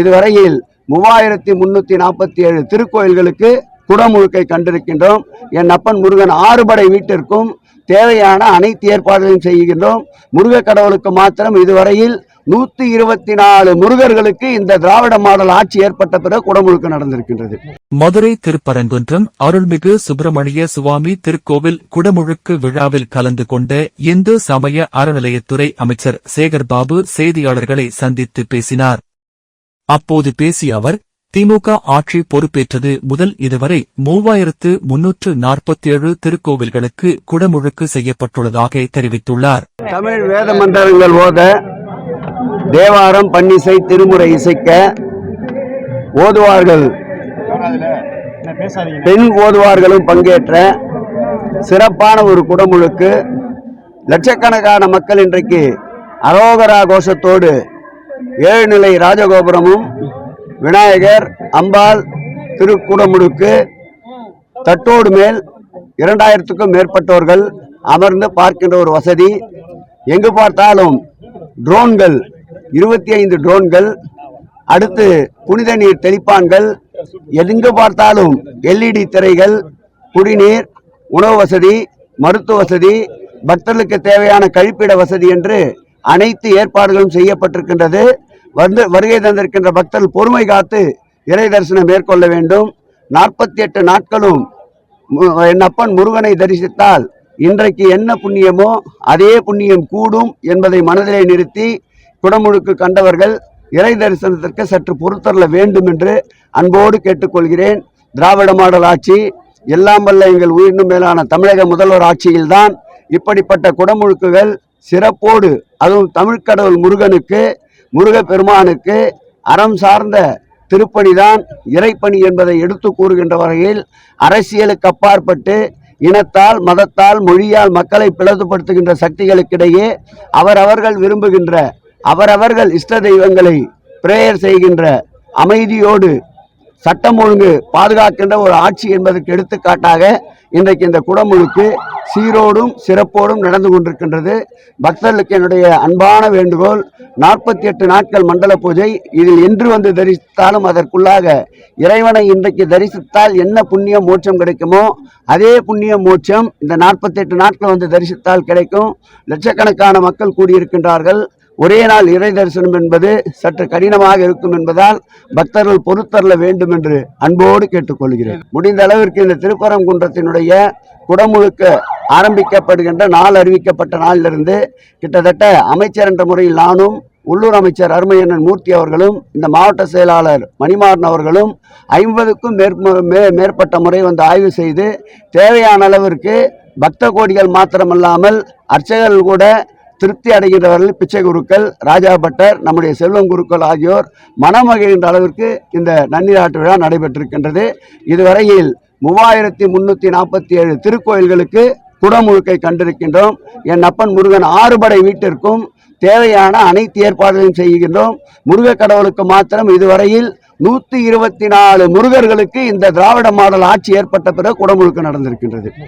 இதுவரையில் மூவாயிரத்தி முன்னூத்தி நாற்பத்தி ஏழு திருக்கோயில்களுக்கு குடமுழுக்கை கண்டிருக்கின்றோம். என் அப்பன் முருகன் ஆறுபடை வீட்டிற்கும் தேவையான அனைத்து ஏற்பாடுகளையும் செய்கின்றோம். முருக கடவுளுக்கு மாத்திரம் இதுவரையில் நூத்தி இருபத்தி நாலு முருகர்களுக்கு இந்த திராவிட மாடல் ஆட்சி ஏற்பட்ட பிறகு குடமுழுக்கு நடந்திருக்கின்றது. மதுரை திருப்பரங்குன்றம் அருள்மிகு சுப்பிரமணிய சுவாமி திருக்கோவில் குடமுழுக்கு விழாவில் கலந்து கொண்ட இந்து சமய அறநிலையத்துறை அமைச்சர் சேகர்பாபு செய்தியாளர்களை சந்தித்து பேசினார். அப்போது பேசிய அவர் திமுக ஆட்சி பொறுப்பேற்றது முதல் இதுவரை மூவாயிரத்து முன்னூற்று நாற்பத்தேழு திருக்கோவில்களுக்கு குடமுழுக்கு செய்யப்பட்டுள்ளதாக தெரிவித்துள்ளார். தமிழ் வேத மந்திரங்கள் ஓத தேவாரம் பன்னிசை திருமுறை இசைக்க ஓதுவார்கள். பெண் ஓதுவார்களும் பங்கேற்ற சிறப்பான ஒரு குடமுழுக்கு லட்சக்கணக்கான மக்கள் இன்றைக்கு அரோகரா கோஷத்தோடு ஏழுநிலை ராஜகோபுரமும் விநாயகர் அம்பாள் திருக்குடமுடுக்கு தட்டோடு மேல் இரண்டாயிரத்துக்கும் மேற்பட்டோர்கள் அமர்ந்து பார்க்கின்ற ஒரு வசதி. எங்கு பார்த்தாலும் ட்ரோன்கள் இருபத்தி ஐந்து ட்ரோன்கள் அடுத்து புனித நீர் தெளிப்பான்கள் எங்கு பார்த்தாலும் எல்இடி திரைகள் குடிநீர் உணவு வசதி மருத்துவ வசதி பக்தர்களுக்கு தேவையான கழிப்பிட வசதி என்று அனைத்து ஏற்பாடுகளும் செய்யப்பட்டிருக்கின்றது. வந்து வருகை தந்திருக்கின்ற பக்தர்கள் பொறுமை காத்து இறை தரிசனம் மேற்கொள்ள வேண்டும். நாற்பத்தி எட்டு நாட்களும் மு- என் அப்பன் முருகனை தரிசித்தால் இன்றைக்கு என்ன புண்ணியமோ அதே புண்ணியம் கூடும் என்பதை மனதிலே நிறுத்தி குடமுழுக்கு கண்டவர்கள் இறை தரிசனத்திற்கு சற்று பொறுத்தரல வேண்டும் என்று அன்போடு கேட்டுக்கொள்கிறேன். திராவிட மாடல் ஆட்சி எல்லாம் வல்ல எங்கள் உயிரினும் மேலான தமிழக முதல்வர் ஆட்சியில்தான் இப்படிப்பட்ட குடமுழுக்குகள் சிறப்போடு அதுவும் தமிழ்கடவுள் முருகனுக்கு முருக பெருமானுக்கு அறம் சார்ந்த திருப்பணிதான் இறைப்பணி என்பதை எடுத்து கூறுகின்ற வகையில் அரசியலுக்கு அப்பாற்பட்டு இனத்தால் மதத்தால் மொழியால் மக்களை பிளவுபடுத்துகின்ற சக்திகளுக்கிடையே அவரவர்கள் விரும்புகின்ற அவரவர்கள் இஷ்ட தெய்வங்களை பிரேயர் செய்கின்ற அமைதியோடு சட்டம் ஒழுங்கு பாதுகாக்கின்ற ஒரு ஆட்சி என்பதற்கு எடுத்துக்காட்டாக இன்றைக்கு இந்த குடமுழுக்கு சீரோடும் சிறப்போடும் நடந்து கொண்டிருக்கின்றது. பக்தர்களுக்கு என்னுடைய அன்பான வேண்டுகோள் நாற்பத்தி எட்டு நாட்கள் மண்டல பூஜை இதில் என்று வந்து தரிசித்தாலும் அதற்குள்ளாக இறைவனை இன்றைக்கு தரிசித்தால் என்ன புண்ணியம் மோட்சம் கிடைக்குமோ அதே புண்ணியம் மோட்சம் இந்த நாற்பத்தி எட்டு நாட்கள் வந்து தரிசித்தால் கிடைக்கும். லட்சக்கணக்கான மக்கள் கூடியிருக்கின்றார்கள். ஒரே நாள் இறை தரிசனம் என்பது சற்று கடினமாக இருக்கும் என்பதால் பக்தர்கள் பொறுத்தரல வேண்டும் என்று அன்போடு கேட்டுக்கொள்கிறேன். முடிந்த அளவிற்கு இந்த திருப்பரங்குன்றத்தினுடைய குடமுழுக்க ஆரம்பிக்கப்படுகின்ற நாள் அறிவிக்கப்பட்ட நாளிலிருந்து கிட்டத்தட்ட அமைச்சர் என்ற முறையில் நானும் உள்ளூர் அமைச்சர் அருமையண்ணன் மூர்த்தி அவர்களும் இந்த மாவட்ட செயலாளர் மணிமாறன் அவர்களும் ஐம்பதுக்கும் மே- மேற்பட்ட முறை வந்து ஆய்வு செய்து தேவையான அளவிற்கு பக்த கோடிகள் மாத்திரமல்லாமல் அர்ச்சகர்கள் கூட திருப்தி அடைகிறவர்கள் பிச்சை குருக்கள் ராஜா பட்டர் நம்முடைய செல்வம் குருக்கள் ஆகியோர் மனமகிழ்கின்ற அளவிற்கு இந்த நன்னீராட்டு விழா நடைபெற்றிருக்கின்றது. இதுவரையில் மூவாயிரத்தி முன்னூத்தி நாற்பத்தி ஏழு திருக்கோயில்களுக்கு குடமுழுக்கை கண்டிருக்கின்றோம். என் அப்பன் முருகன் ஆறுபடை வீட்டிற்கும் தேவையான அனைத்து ஏற்பாடுகளையும் செய்கின்றோம். முருக கடவுளுக்கு மாத்திரம் இதுவரையில் நூத்தி இருபத்தி நாலு முருகர்களுக்கு இந்த திராவிட மாடல் ஆட்சி ஏற்பட்ட பிறகு குடமுழுக்கு நடந்திருக்கின்றது.